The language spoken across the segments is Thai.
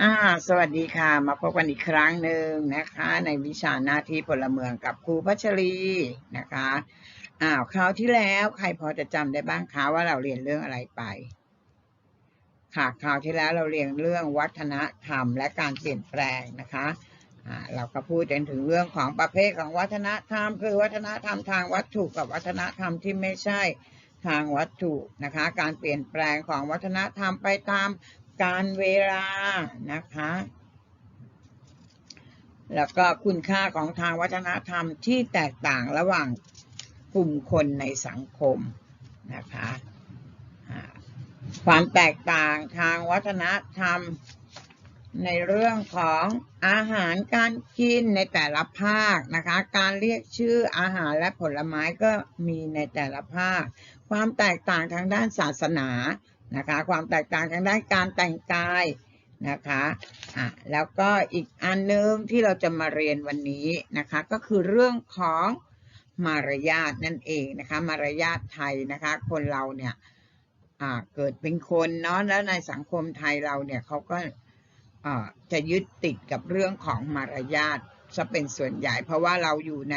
อ่าสวัสดีค่ะ มาพบกันอีกครั้งหนึ่งนะคะ ในวิชาหน้าที่พลเมืองกับครูพัชรีนะคะอ้าวคราวที่แล้วใครพอจะจำได้บ้างคะว่าเราเรียนเรื่องอะไรไป ค่ะคราวที่แล้วเราเรียนเรื่องวัฒนธรรมและการเปลี่ยนแปลงนะคะอ่าเราก็พูดกันถึงเรื่องของประเภทของวัฒนธรรม คือวัฒนธรรมทางวัตถุกับวัฒนธรรมที่ไม่ใช่ทางวัตถุนะคะ การเปลี่ยนแปลงของวัฒนธรรมไปตาม การเวลานะคะ แล้วก็คุณค่าของทางวัฒนธรรมที่แตกต่างระหว่างกลุ่มคนในสังคมนะคะความแตกต่างทางวัฒนธรรมในเรื่องของอาหารการกินในแต่ละภาคนะคะ การเรียกชื่ออาหารและผลไม้ก็มีในแต่ละภาค ความแตกต่างทางด้านศาสนา นะคะ ความแตกต่างทางด้านการแต่งกายนะคะอะแล้วก็อีกอันนึงที่เราจะมาเรียนวันนี้นะคะ ก็คือเรื่องของมารยาทนั่นเองนะคะ มารยาทไทยนะคะ คนเราเนี่ยอ่าเกิดเป็นคนเนาะแล้วในสังคมไทยเราเนี่ยเขาก็อ่าจะยึดติดกับเรื่องของมารยาทจะเป็นส่วนใหญ่ เพราะว่าเราอยู่ใน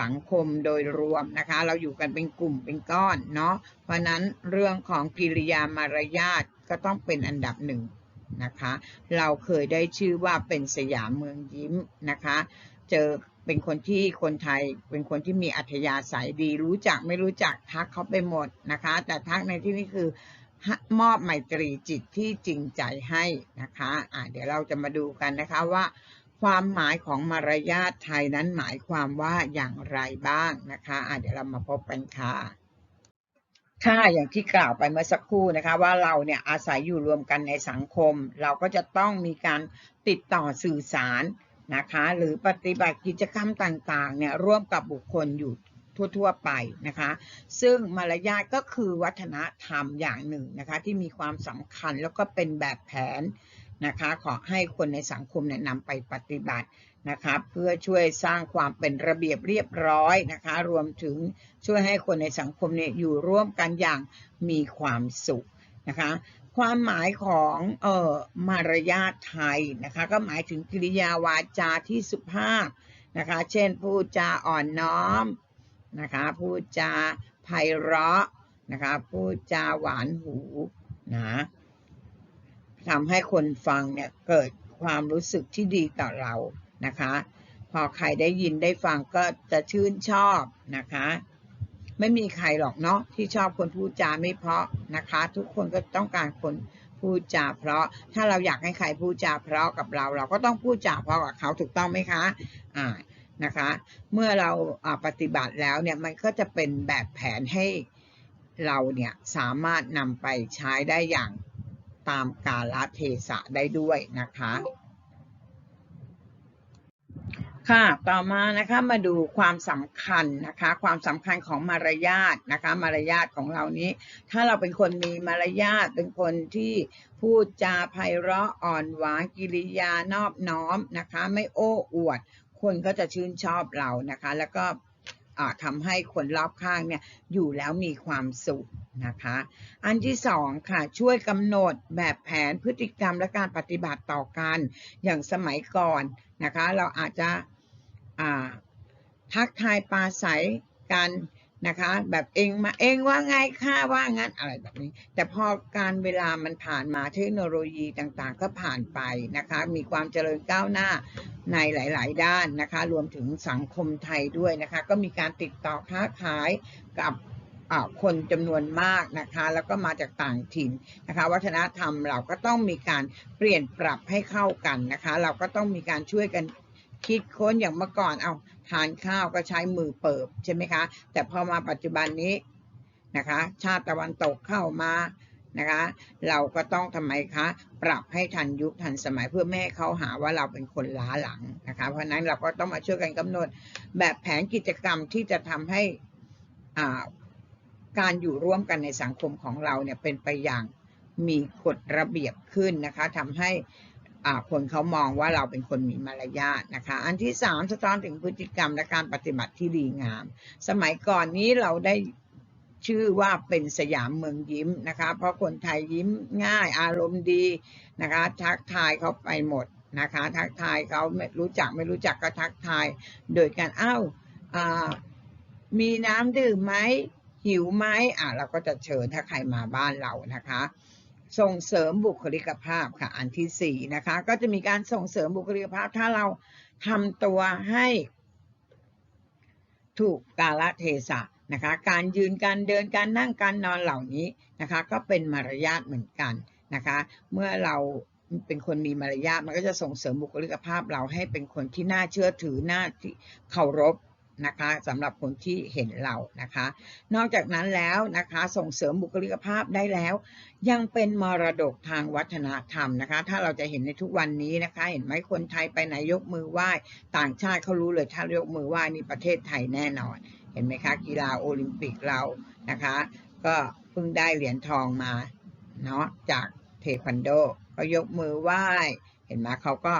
สังคมโดยรวมนะคะ เราอยู่กันเป็นกลุ่มเป็นก้อนเนาะเพราะนั้นเรื่องของกิริยามารยาทก็ต้องเป็นอันดับหนึ่งนะคะ เราเคยได้ชื่อว่าเป็นสยามเมืองยิ้มนะคะ เจอเป็นคนที่คนไทยเป็นคนที่มีอัธยาศัยดี รู้จักไม่รู้จักทักเขาไปหมดนะคะ แต่ทักในที่นี้คือมอบไมตรีจิตที่จริงใจให้นะคะอ่าเดี๋ยวเราจะมาดูกันนะคะว่า ความหมายของมารยาทไทยนั้นหมายความว่าอย่างไรบ้างนะคะอาเดี๋ยวเรามาพบกันค่ะค่ะอย่างที่กล่าวไปเมื่อสักครู่นะคะว่าเราเนี่ยอาศัยอยู่รวมกันในสังคม เราก็จะต้องมีการติดต่อสื่อสารนะคะหรือปฏิบัติกิจกรรมต่างๆเนี่ยร่วมกับบุคคลอยู่ทั่วๆไปนะคะ ซึ่งมารยาทก็คือวัฒนธรรมอย่างหนึ่งนะคะที่มีความสำคัญแล้วก็เป็นแบบแผน นะคะ ขอให้คนในสังคมเนี่ยนำไปปฏิบัตินะคะเพื่อช่วยสร้างความเป็นระเบียบเรียบร้อยนะคะ รวมถึงช่วยให้คนในสังคมเนี่ยอยู่ร่วมกันอย่างมีความสุขนะคะความหมายของเอ่อมารยาทไทยนะคะก็หมายถึงกิริยาวาจาที่สุภาพนะคะเช่นพูดจาอ่อนน้อมนะคะพูดจาไพเราะนะคะพูดจาหวานหูนะ ทำให้คนฟังเนี่ยเกิดความรู้สึกที่ดีต่อเรานะคะ พอใครได้ยินได้ฟังก็จะชื่นชอบนะคะ ไม่มีใครหรอกเนาะที่ชอบคนพูดจาไม่เพราะนะคะ ทุกคนก็ต้องการคนพูดจาเพราะถ้าเราอยากให้ใครพูดจาเพราะกับเรา เราก็ต้องพูดจาเพราะกับเขาถูกต้องไหมคะอ่านะคะ เมื่อเราปฏิบัติแล้วเนี่ยมันก็จะเป็นแบบแผนให้เราเนี่ยสามารถนำไปใช้ได้อย่าง ตามกาลเทศะได้ด้วยนะคะ ค่ะ ต่อมานะคะมาดูความสำคัญนะคะ ความสำคัญของมารยาทนะคะ มารยาทของเรานี้ ถ้าเราเป็นคนมีมารยาทเป็นคนที่พูดจาไพเราะอ่อนหวานกิริยานอบน้อมนะคะ ไม่โอ้อวด คนก็จะชื่นชอบเรานะคะ แล้วก็ ทำให้คนรอบข้างเนี่ยอยู่แล้วมีความสุขนะคะ อันที่สองค่ะช่วยกำหนดแบบแผนพฤติกรรมและการปฏิบัติต่อกัน อย่างสมัยก่อนนะคะ เราอาจจะทักทายปาศัยกัน นะคะ แบบเองมาเองว่าไงค่าว่างั้นอะไรแบบนี้ แต่พอการเวลามันผ่านมาเทคโนโลยีต่างๆ ก็ผ่านไปนะคะ มีความเจริญก้าวหน้าในหลาย ๆ ด้านนะคะ รวมถึงสังคมไทยด้วยนะคะ ก็มีการติดต่อค้าขายกับคนจำนวนมากนะคะ แล้วก็มาจากต่างถิ่นนะคะ วัฒนธรรมเราก็ต้องมีการเปลี่ยนปรับให้เข้ากันนะคะ เราก็ต้องมีการช่วยกันคิดค้นอย่างเมื่อก่อนเอา ทานข้าวก็ใช้มือเปิบใช่ไหมคะ แต่พอมาปัจจุบันนี้นะคะ ชาติตะวันตกเข้ามานะคะ เราก็ต้องทำไมคะ ปรับให้ทันยุคทันสมัยเพื่อไม่ให้เขาหาว่าเราเป็นคนล้าหลังนะคะ เพราะนั้นเราก็ต้องมาช่วยกันกำหนดแบบแผนกิจกรรมที่จะทำให้อ่าการอยู่ร่วมกันในสังคมของเราเนี่ยเป็นไปอย่างมีกฎระเบียบขึ้นนะคะทำให้ คนเขามองว่าเราเป็นคนมีมารยาทนะคะ อันที่สามสะท้อนถึงพฤติกรรมและการปฏิบัติที่ดีงาม สมัยก่อนนี้เราได้ชื่อว่าเป็นสยามเมืองยิ้มนะคะ เพราะคนไทยยิ้มง่ายอารมณ์ดีนะคะ ทักทายเขาไปหมดนะคะ ทักทายเขาไม่รู้จักไม่รู้จักก็ทักทาย โดยการอ้าวอ่ามีน้ำดื่มไหมหิวไหมอะเราก็จะเชิญถ้าใครมาบ้านเรานะคะ ส่งเสริมบุคลิกภาพค่ะ อันที่สี่นะคะ ก็จะมีการส่งเสริมบุคลิกภาพ ถ้าเราทำตัวให้ถูกกาลเทศะนะคะ การยืนการเดินการนั่งการนอนเหล่านี้นะคะ ก็เป็นมารยาทเหมือนกันนะคะ เมื่อเราเป็นคนมีมารยาทมันก็จะส่งเสริมบุคลิกภาพเราให้เป็นคนที่น่าเชื่อถือน่าที่เคารพ นะคะสำหรับคนที่เห็นเรานะคะ นอกจากนั้นแล้วนะคะส่งเสริมบุคลิกภาพได้แล้ว ยังเป็นมรดกทางวัฒนธรรมนะคะ ถ้าเราจะเห็นในทุกวันนี้นะคะ เห็นไหมคนไทยไปไหนยกมือไหว้ต่างชาติเขารู้เลยถ้ายกมือไหว้นี่ประเทศไทยแน่นอน เห็นไหมคะกีฬาโอลิมปิกเรานะคะ ก็เพิ่งได้เหรียญทองมาเนาะจากเทควันโดก็ยกมือไหว้ เห็นไหมเขาก็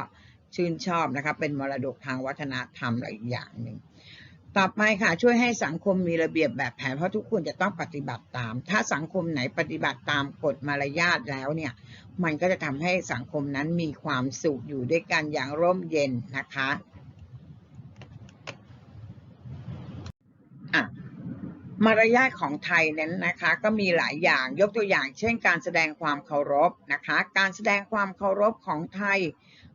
ชื่นชอบนะคะเป็นมรดกทางวัฒนธรรมอะไรอีกอย่างหนึ่ง ต่อไปค่ะช่วยให้สังคมมีระเบียบแบบแผนเพราะทุกคนจะต้องปฏิบัติตาม ถ้าสังคมไหนปฏิบัติตามกฎมารยาทแล้วเนี่ย มันก็จะทำให้สังคมนั้นมีความสุขอยู่ด้วยกันอย่างร่มเย็นนะคะอะมารยาทของไทยนั้นนะคะก็มีหลายอย่างยกตัวอย่าง เช่น การแสดงความเคารพนะคะ การแสดงความเคารพของไทย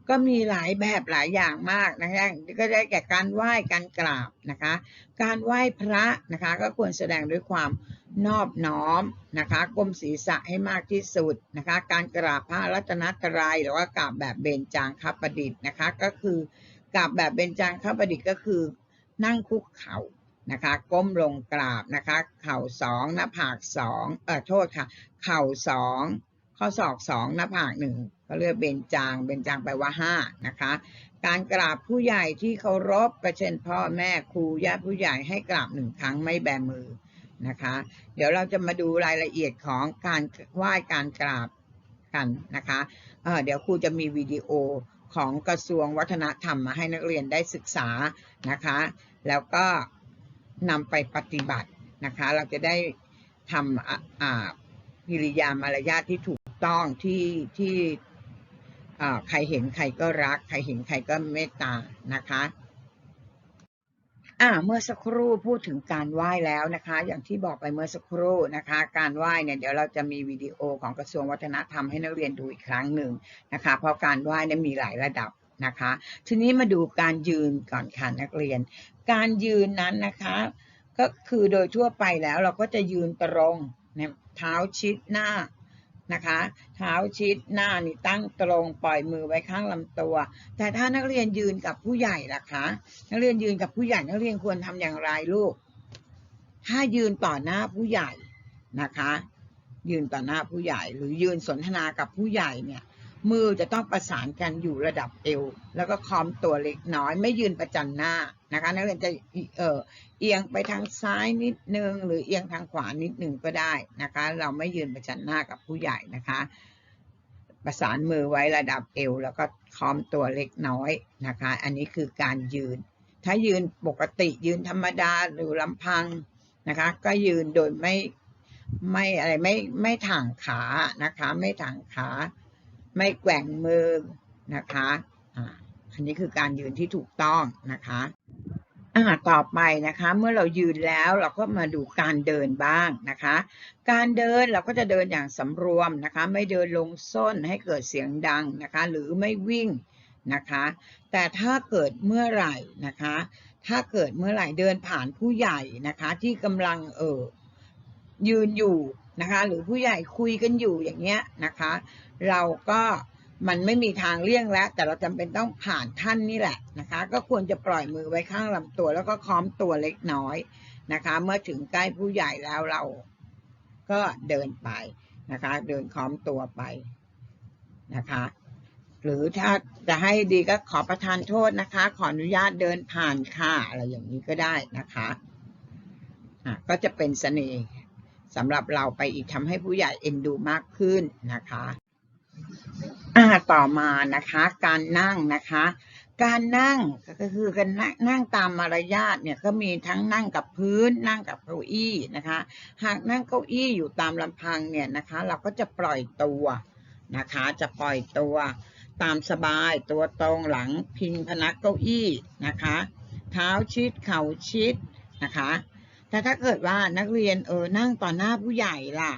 ก็มีหลายแบบหลายอย่างมากนะคะก็ได้แก่การไหว้การกราบนะคะ การไหว้พระนะคะก็ควรแสดงด้วยความนอบน้อมนะคะก้มศีรษะให้มากที่สุดนะคะ การกราบพระรัตนตรัยหรือว่ากราบแบบเบญจางคประดิษฐ์นะคะ ก็คือกราบแบบเบญจางคประดิษฐ์ก็คือนั่งคุกเข่านะคะก้มลงกราบนะคะ เข่าสองหน้าผากสองเออโทษค่ะ เข่าสอง ข้อศอกสองหน้าผากหนึ่งก็เรียกเบญจาง เบญจางแปลว่าห้านะคะ การกราบผู้ใหญ่ที่เคารพประเช่นพ่อแม่ครูญาติผู้ใหญ่ให้กราบหนึ่งครั้งไม่แบมือนะคะ เดี๋ยวเราจะมาดูรายละเอียดของการไหว้การกราบกันนะคะเเดี๋ยวครูจะมีวิดีโอของกระทรวงวัฒนธรรมมาให้นักเรียนได้ศึกษานะคะ แล้วก็นำไปปฏิบัตินะคะ เราจะได้ทำกิริยามารยาทที่ถูก ต้องที่ที่ใครเห็นใครก็รัก ใครเห็นใครก็เมตตานะคะอ่าเมื่อสักครู่พูดถึงการไหว้แล้วนะคะ อย่างที่บอกไปเมื่อสักครู่นะคะ การไหว้เนี่ยเดี๋ยวเราจะมีวิดีโอของกระทรวงวัฒนธรรมให้นักเรียนดูอีกครั้งหนึ่งนะคะ เพราะการไหว้เนี่ยมีหลายระดับนะคะ ทีนี้มาดูการยืนก่อนค่ะนักเรียน การยืนนั้นนะคะ ก็คือโดยทั่วไปแล้วเราก็จะยืนตรงเนี่ยเท้าชิดหน้า นะคะเท้าชิดหน้านี่ตั้งตรงปล่อยมือไว้ข้างลำตัว แต่ถ้านักเรียนยืนกับผู้ใหญ่ล่ะคะ นักเรียนยืนกับผู้ใหญ่นักเรียนควรทำอย่างไรลูก ถ้ายืนต่อหน้าผู้ใหญ่นะคะ ยืนต่อหน้าผู้ใหญ่ หรือยืนสนทนากับผู้ใหญ่เนี่ยมือจะต้องประสานกันอยู่ระดับเอว แล้วก็คอมตัวเล็กน้อยไม่ยืนประจันหน้า นะคะนักเรียนจะเออเอียงไปทางซ้ายนิดนึง หรือเอียงทางขวานิดนึงก็ได้นะคะ เราไม่ยืนประจันหน้ากับผู้ใหญ่นะคะ ประสานมือไว้ระดับเอว แล้วก็ค้อมตัวเล็กน้อยนะคะ อันนี้คือการยืน ถ้ายืนปกติยืนธรรมดาหรือลำพังนะคะ ก็ยืนโดยไม่ไม่อะไรไม่ไม่ถ่างขานะคะ ไม่ถ่างขา ไม่แกว่งมือนะคะอ่าอันนี้คือการยืนที่ถูกต้องนะคะ อ่าต่อไปนะคะ เมื่อเรายืนแล้วเราก็มาดูการเดินบ้างนะคะ การเดินเราก็จะเดินอย่างสำรวมนะคะ ไม่เดินลงส้นให้เกิดเสียงดังนะคะ หรือไม่วิ่งนะคะ แต่ถ้าเกิดเมื่อไหร่นะคะ ถ้าเกิดเมื่อไหร่เดินผ่านผู้ใหญ่นะคะที่กำลังเออยืนอยู่นะคะ หรือผู้ใหญ่คุยกันอยู่อย่างเงี้ยนะคะ เราก็ มันไม่มีทางเลี่ยงแล้ว แต่เราจำเป็นต้องผ่านท่านนี่แหละนะคะ ก็ควรจะปล่อยมือไว้ข้างลำตัว แล้วก็ค้อมตัวเล็กน้อยนะคะ เมื่อถึงใกล้ผู้ใหญ่แล้วเราก็เดินไปนะคะ เดินค้อมตัวไปนะคะ หรือถ้าจะให้ดีก็ขอประทานโทษนะคะ ขออนุญาตเดินผ่านค่ะอะไรอย่างนี้ก็ได้นะคะะก็จะเป็นเสน่ห์สำหรับเราไปอีกทำให้ผู้ใหญ่เอ็นดูมากขึ้นนะคะ อ่าต่อมานะคะการนั่งนะคะ การนั่งก็คือการนั่งตามมารยาทเนี่ยก็มีทั้งนั่งกับพื้นนั่งกับเก้าอี้นะคะ หากนั่งเก้าอี้อยู่ตามลำพังเนี่ยนะคะ เราก็จะปล่อยตัวนะคะ จะปล่อยตัวตามสบายตัวตรงหลังพิงพนักเก้าอี้นะคะ เท้าชิดเข่าชิดนะคะแต่ถ้าเกิดว่านักเรียนเออนั่งต่อหน้าผู้ใหญ่ล่ะ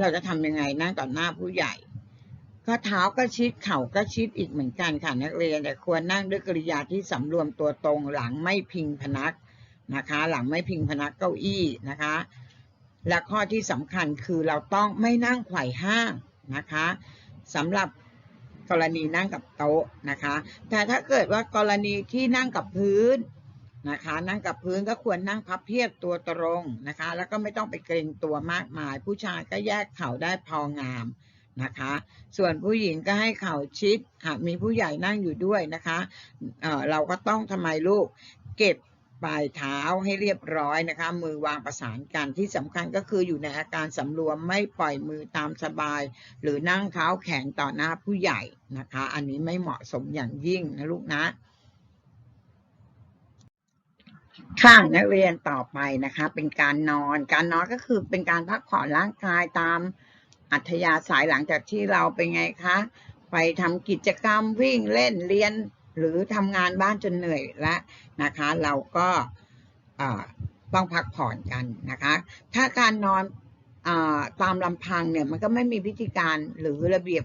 เราจะทำยังไงนั่งต่อหน้าผู้ใหญ่ ก็เท้าก็ชิดเข่าก็ชิดอีกเหมือนกันค่ะนักเรียนแต่ควรนั่งด้วยกริยาที่สำรวมตัวตรงหลังไม่พิงพนักนะคะ หลังไม่พิงพนักเก้าอี้นะคะ และข้อที่สำคัญคือเราต้องไม่นั่งไขว่ห้างนะคะสำหรับกรณีนั่งกับโต๊ะนะคะ แต่ถ้าเกิดว่ากรณีที่นั่งกับพื้นนะคะ นั่งกับพื้นก็ควรนั่งพับเพียบตัวตรงนะคะ แล้วก็ไม่ต้องไปเกรงตัวมากมาย ผู้ชายก็แยกเข่าได้พองาม นะคะ ส่วนผู้หญิงก็ให้เข่าชิดหากมีผู้ใหญ่นั่งอยู่ด้วยนะคะเเราก็ต้องทำไมลูกเก็บปลายเท้าให้เรียบร้อยนะคะ มือวางประสานกันที่สำคัญก็คืออยู่ในอาการสำรวมไม่ปล่อยมือตามสบาย หรือนั่งเท้าแข็งต่อหน้าผู้ใหญ่นะคะ อันนี้ไม่เหมาะสมอย่างยิ่งนะลูกนะข้างนักเรียนต่อไปนะคะ เป็นการนอนการนอนก็คือเป็นการพักผ่อนร่างกายตาม อัธยาศัยหลังจากที่เราเป็นไงคะ ไปทำกิจกรรมวิ่งเล่นเรียน หรือทำงานบ้านจนเหนื่อยแล้วนะคะ เราก็ต้องพักผ่อนกันนะคะ ถ้าการนอนอตามลำพังเนี่ยมันก็ไม่มีพิธีการหรือระเบียบ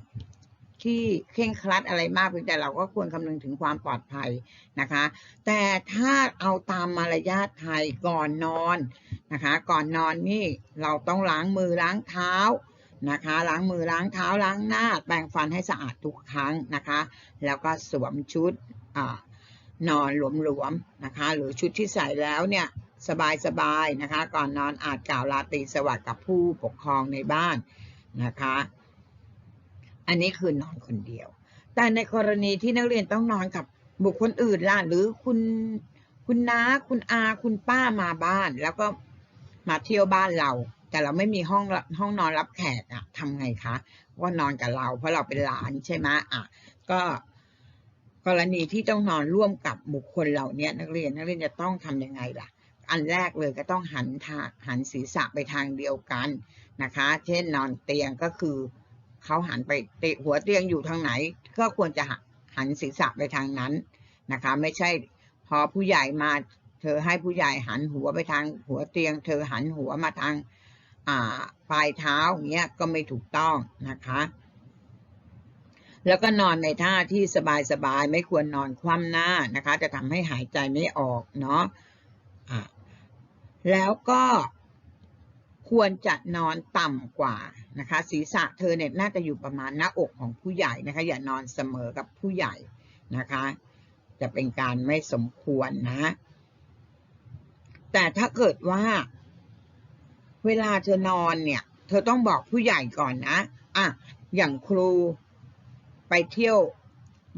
ที่เคร่งครัดอะไรมากเพียงแต่เราก็ควรคำนึงถึงความปลอดภัยนะคะ แต่ถ้าเอาตามมารยาทไทยก่อนนอนนะคะ ก่อนนอนนี่เราต้องล้างมือล้างเท้า นะคะ ล้างมือล้างเท้าล้างหน้า แปรงฟันให้สะอาดทุกครั้งนะคะ แล้วก็สวมชุดอนอนหลวมๆนะคะ หรือชุดที่ใส่แล้วเนี่ยสบายๆนะคะ ก่อนนอนอาจกล่าวลาตรีสวัสดิ์กับผู้ปกครองในบ้านนะคะ อันนี้คือนอนคนเดียว แต่ในกรณีที่นักเรียนต้องนอนกับบุคคลอื่นล่ะ หรือคุณคุณน้าคุณอาคุณป้ามาบ้าน แล้วก็มาเที่ยวบ้านเรา แต่เราไม่มีห้องห้องนอนรับแขกอะทำไงคะว่านอนกับเรา เพราะเราเป็นหลานใช่ไหมอะก็กรณีที่ต้องนอนร่วมกับบุคคลเหล่านี้นักเรียนนักเรียนจะต้องทำยังไงล่ะ อันแรกเลยก็ต้องหันทางหันศีรษะไปทางเดียวกันนะคะ เช่นนอนเตียงก็คือเขาหันไปเตะหัวเตียงอยู่ทางไหน ก็ควรจะหันศีรษะไปทางนั้นนะคะ ไม่ใช่พอผู้ใหญ่มา เธอให้ผู้ใหญ่หันหัวไปทางหัวเตียง เธอหันหัวมาทาง ปลายเท้าอย่างเงี้ยก็ไม่ถูกต้องนะคะ แล้วก็นอนในท่าที่สบายๆไม่ควรนอนคว่ำหน้านะคะ จะทำให้หายใจไม่ออกเนาะะแล้วก็ควรจะนอนต่ำกว่านะคะ ศีรษะเธอเนี่ยน่าจะอยู่ประมาณหน้าอกของผู้ใหญ่นะคะ อย่านอนเสมอกับผู้ใหญ่นะคะ จะเป็นการไม่สมควรนะ แต่ถ้าเกิดว่า เวลาเธอนอนเนี่ย เธอต้องบอกผู้ใหญ่ก่อนนะอะอย่างครูไปเที่ยว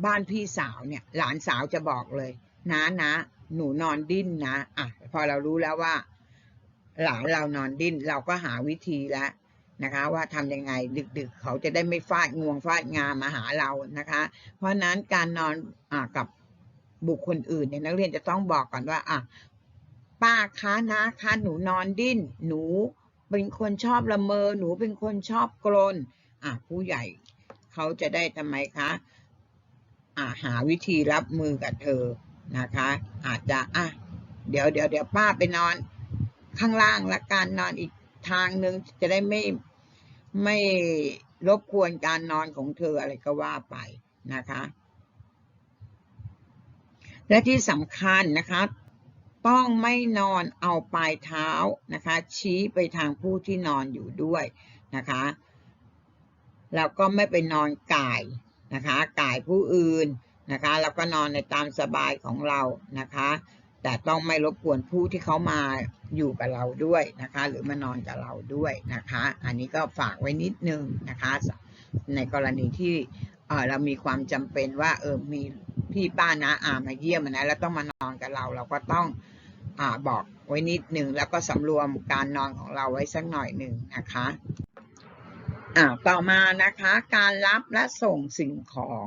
บ้านพี่สาวเนี่ย หลานสาวจะบอกเลยนะนะหนูนอนดิ้นนะอะพอเรารู้แล้วว่า หลานเรานอนดิ้น เราก็หาวิธีแล้วนะคะ ว่าทำยังไงดึกๆ เขาจะได้ไม่ฟาดงวงฟาดงามาหาเรานะคะ เพราะนั้นการนอนอ่ากับบุคคลอื่นเนี่ยนักเรียนจะต้องบอกก่อนว่าอะ ป้าคะนะคะหนูนอนดิ้น หนูเป็นคนชอบละเมอ หนูเป็นคนชอบกรนอะผู้ใหญ่เขาจะได้ทำไมคะอ่าหาวิธีรับมือกับเธอนะคะ อาจจะอะเดี๋ยวเดี๋ยวเดี๋ยวป้าไปนอน ข้างล่างละกันนอนอีกทางหนึ่งจะได้ไม่ไม่รบกวนการนอนของเธออะไรก็ว่าไปนะคะ และที่สำคัญนะคะ ต้องไม่นอนเอาปลายเท้านะคะ ชี้ไปทางผู้ที่นอนอยู่ด้วยนะคะแล้วก็ไม่ไปนอนก่ายนะคะก่ายผู้อื่นนะคะแล้วก็นอนในตามสบายของเรานะคะ แต่ต้องไม่รบกวนผู้ที่เขามาอยู่กับเราด้วยนะคะ หรือมานอนกับเราด้วยนะคะ อันนี้ก็ฝากไว้นิดนึงนะคะ ในกรณีที่เออเรามีความจำเป็นว่าเออมี พี่ป้านะอามาเยี่ยมนะแล้วต้องมานอนกับเราเราก็ต้องอบอกไว้นิดหนึ่งแล้วก็สำรวมการนอนของเราไว้สักหน่อยหนึ่งนะคะอ่าต่อมานะคะการรับและส่งสิ่งของ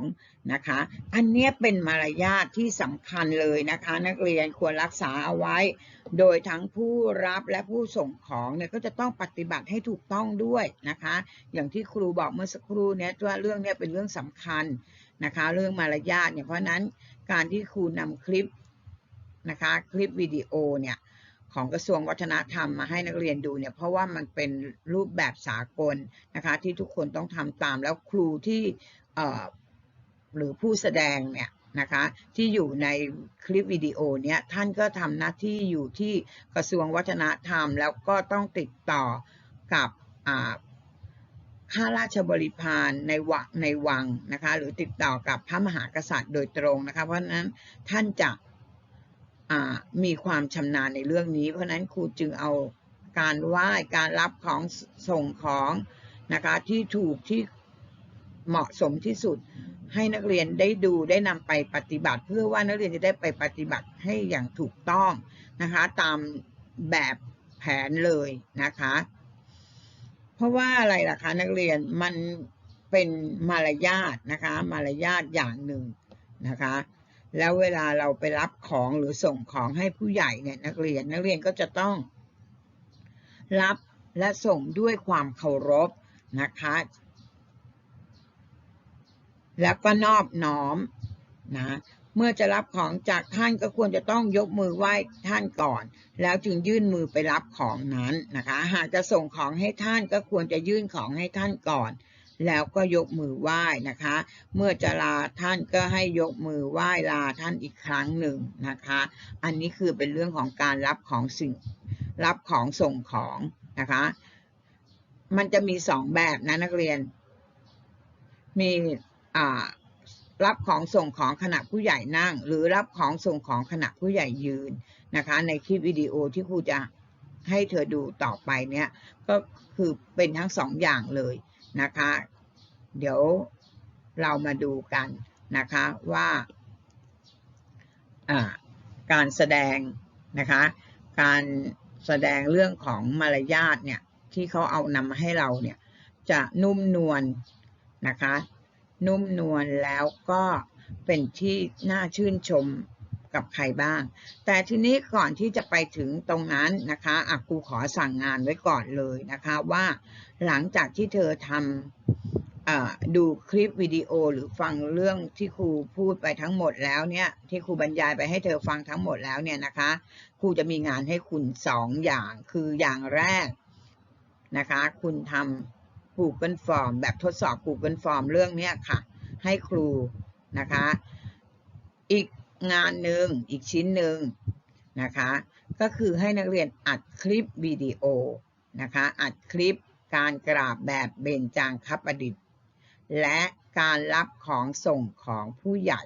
นะคะ อันนี้เป็นมารยาทที่สำคัญเลยนะคะ นักเรียนควรรักษาเอาไว้ โดยทั้งผู้รับและผู้ส่งของเนี่ยก็จะต้องปฏิบัติให้ถูกต้องด้วยนะคะ อย่างที่ครูบอกเมื่อสักครู่เนี้ยว่าเรื่องเนี้ยเป็นเรื่องสำคัญ นะคะ เรื่องมารยาทเนี่ยเพราะนั้นการที่ครูนำคลิปนะคะคลิปวิดีโอเนี่ยของกระทรวงวัฒนธรรมมาให้นักเรียนดูเนี่ยเพราะว่ามันเป็นรูปแบบสากลนะคะที่ทุกคนต้องทำตามแล้วครูที่เอ่อหรือผู้แสดงเนี่ยนะคะที่อยู่ในคลิปวิดีโอเนี่ยท่านก็ทำหน้าที่อยู่ที่กระทรวงวัฒนธรรม แล้วก็ต้องติดต่อกับ ข้าราชบริพารในวังในวังนะคะ หรือติดต่อกับพระมหากษัตริย์โดยตรงนะคะ เพราะฉะนั้นท่านจะมีความชำนาญในเรื่องนี้ เพราะฉะนั้นครูจึงเอาการไหว้การรับของส่งของนะคะที่ถูกที่เหมาะสมที่สุดให้นักเรียนได้ดูได้นำไปปฏิบัติ เพื่อว่านักเรียนจะได้ไปปฏิบัติให้อย่างถูกต้องนะคะ ตามแบบแผนเลยนะคะ เพราะว่าอะไรล่ะคะนักเรียนมันเป็นมารยาทนะคะ มารยาทอย่างหนึ่งนะคะ แล้วเวลาเราไปรับของหรือส่งของให้ผู้ใหญ่เนี่ยนักเรียนนักเรียนก็จะต้อง รับและส่งด้วยความเคารพนะคะ แล้วก็นอบน้อมนะ เมื่อจะรับของจากท่านก็ควรจะต้องยกมือไหว้ท่านก่อน แล้วจึงยื่นมือไปรับของนั้นนะคะ หากจะส่งของให้ท่านก็ควรจะยื่นของให้ท่านก่อน แล้วก็ยกมือไหว้นะคะ เมื่อจะลาท่านก็ให้ยกมือไหว้ลาท่านอีกครั้งหนึ่งนะคะ อันนี้คือเป็นเรื่องของการรับของสิ่งรับของส่งของนะคะ มันจะมีสองแบบนะนักเรียน มีอ่า รับของส่งของขณะผู้ใหญ่นั่ง หรือรับของส่งของขณะผู้ใหญ่ยืนนะคะ ในคลิปวิดีโอที่ครูจะให้เธอดูต่อไปเนี่ยก็คือเป็นทั้งสองอย่างเลยนะคะ เดี๋ยวเรามาดูกันนะคะว่าอ่าการแสดงนะคะ การแสดงเรื่องของมารยาทเนี่ยที่เขาเอานำมาให้เราเนี่ยจะนุ่มนวลนะคะ นุ่มนวลแล้วก็เป็นที่น่าชื่นชมกับใครบ้าง แต่ทีนี้ก่อนที่จะไปถึงตรงนั้นนะคะอะครูขอสั่งงานไว้ก่อนเลยนะคะว่าหลังจากที่เธอทำดูคลิปวิดีโอหรือฟังเรื่องที่ครูพูดไปทั้งหมดแล้วเนี่ยที่ครูบรรยายไปให้เธอฟังทั้งหมดแล้วเนี่ยนะคะครูจะมีงานให้คุณสองอย่างคืออย่างแรกนะคะ คุณทำ Google Form แบบทดสอบ Google Form เรื่องเนี้ยค่ะ ให้ครูนะคะ อีกงานหนึ่งอีกชิ้นหนึ่งนะคะ ก็คือให้นักเรียนอัดคลิปวิดีโอนะคะ อัดคลิปการกราบแบบเบญจางคประดิษฐ์ และการรับของส่งของผู้ใหญ่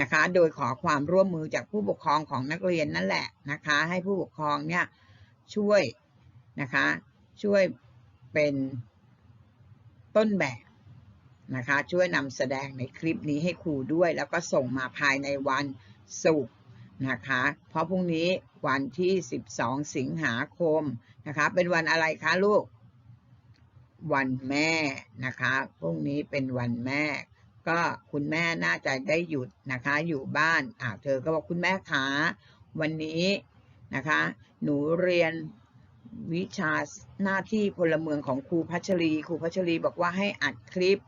นะคะ โดยขอความร่วมมือจากผู้ปกครองของนักเรียนนั่นแหละนะคะ ให้ผู้ปกครองเนี่ยช่วยนะคะ ช่วยเป็น ต้นแบบนะคะ ช่วยนำแสดงในคลิปนี้ให้ครูด้วย แล้วก็ส่งมาภายในวันศุกร์นะคะ เพราะพรุ่งนี้วันที่ 12 สิงหาคมนะคะ เป็นวันอะไรคะลูก วันแม่นะคะ พรุ่งนี้เป็นวันแม่ ก็คุณแม่น่าจะได้หยุดนะคะ อยู่บ้านอ่าเธอก็บอกคุณแม่ขาวันนี้นะคะ หนูเรียน วิชาหน้าที่พลเมืองของครูพัชรีครูพัชรีบอกว่าให้อัดคลิป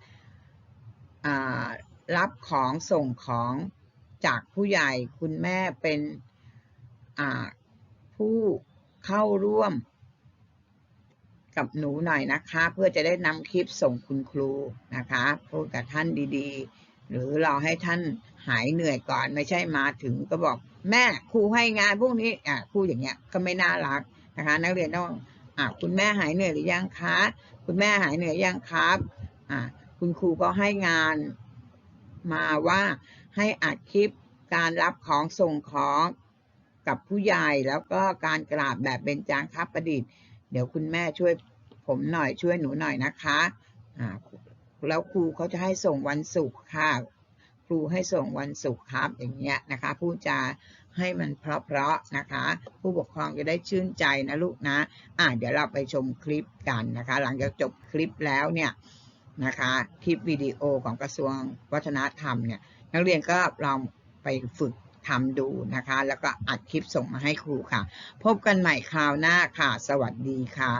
รับของส่งของจากผู้ใหญ่คุณแม่เป็นผู้เข้าร่วม กับหนูหน่อยนะคะ เพื่อจะได้นำคลิปส่งคุณครูนะคะพูดกับท่านดีๆ หรือรอให้ท่านหายเหนื่อยก่อนไม่ใช่มาถึงก็บอกแม่ครูให้งานพวกนี้อะพูดอย่างเงี้ยก็ไม่น่ารัก นะคะ นักเรียนต้องอะคุณแม่หายเหนื่อยหรือยังคะ คุณแม่หายเหนื่อยยังครับอะคุณครูก็ให้งานมาว่าให้อัดคลิปการรับของส่งของกับผู้ใหญ่แล้วก็การกราบแบบเบญจางคประดิษฐ์ เดี๋ยวคุณแม่ช่วยผมหน่อยช่วยหนูหน่อยนะคะอ่าแล้วครูเขาจะให้ส่งวันศุกร์ค่ะ ครูให้ส่งวันศุกร์ครับอย่างเงี้ยนะคะพูดจา ให้มันเพราะๆนะคะ ผู้ปกครองจะได้ชื่นใจนะลูกนะ อะเดี๋ยวเราไปชมคลิปกันนะคะ หลังจากจบคลิปแล้วเนี่ยนะคะคลิปวิดีโอของกระทรวงวัฒนธรรมเนี่ยนักเรียนก็ลองไปฝึกทำดูนะคะ แล้วก็อัดคลิปส่งมาให้ครูค่ะ พบกันใหม่คราวหน้าค่ะ สวัสดีค่ะ